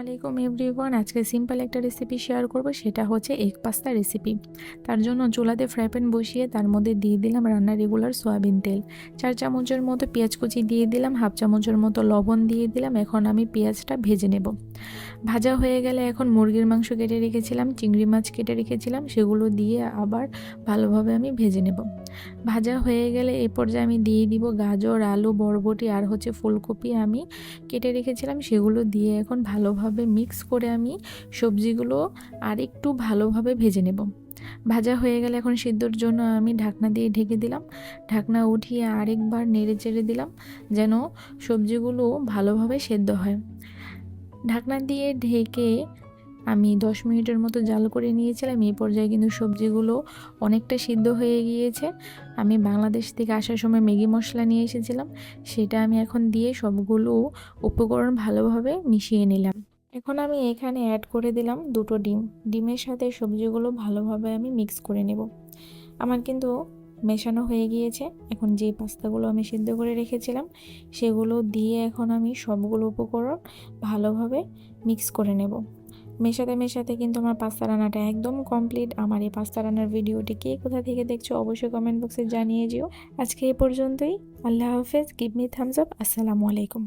আলাইকুম এভরিওয়ান আজকে সিম্পল একটা রেসিপি শেয়ার করব, সেটা হচ্ছে এগ পাস্তা রেসিপি তার জন্য চুলাতে ফ্রাই প্যান বসিয়ে তার মধ্যে দিয়ে দিলাম রান্নার রেগুলার সয়াবিন তেল। চার চামচের মতো পেঁয়াজ কুচি দিয়ে দিলাম, হাফ চামচের মতো লবণ দিয়ে দিলাম। এখন আমি পেঁয়াজটা ভেজে নেব। ভাজা হয়ে গেলে এখন মুরগির মাংস কেটে রেখেছিলাম, চিংড়ি মাছ কেটে রেখেছিলাম, সেগুলো দিয়ে আবার ভালোভাবে আমি ভেজে নেব। ভাজা হয়ে গেলে এ পর্যায়ে আমি দিয়ে দিব গাজর, আলু, বরবটি আর হচ্ছে ফুলকপি আমি কেটে রেখেছিলাম। সেগুলো দিয়ে এখন ভালোভাবে মিক্স করে আমি সবজিগুলো আর একটু ভালোভাবে ভেজে নেব। ভাজা হয়ে গেলে এখন সিদ্ধর জন্য আমি ঢাকনা দিয়ে ঢেকে দিলাম। ঢাকনা উঠিয়ে আরেকবার নেড়ে চেড়ে দিলাম যেন সবজিগুলো ভালোভাবে সেদ্ধ হয়। ঢাকনা দিয়ে ঢেকে আমি দশ মিনিটের মতো জাল করে নিয়েছিলাম। এই পর্যায়ে কিন্তু সবজিগুলো অনেকটা সিদ্ধ হয়ে গিয়েছে। আমি বাংলাদেশ থেকে আসার সময় ম্যাগি মশলা নিয়ে এসেছিলাম। সেটা আমি এখন দিয়ে সবগুলো উপকরণ ভালোভাবে মিশিয়ে নিলাম। এখন আমি এখানে অ্যাড করে দিলাম দুটো ডিম। ডিমের সাথে সবজিগুলো ভালোভাবে আমি মিক্স করে নেব। আমার কিন্তু মেশানো হয়ে গিয়েছে। এখন যে পাস্তাগুলো আমি সিদ্ধ করে রেখেছিলাম, সেগুলো দিয়ে এখন আমি সবগুলো উপকরণ ভালোভাবে মিক্স করে নেব। মেশাতে মেশাতে কিন্তু আমার পাস্তা রান্নাটা একদম কমপ্লিট আমার এই পাস্তা রান্নার ভিডিওটি কে কোথা থেকে দেখছ অবশ্যই কমেন্ট বক্সে জানিয়ে যেও আজকে এই পর্যন্তই। আল্লাহ হাফেজ। গিভ মি থামস আপ আসসালামু আলাইকুম।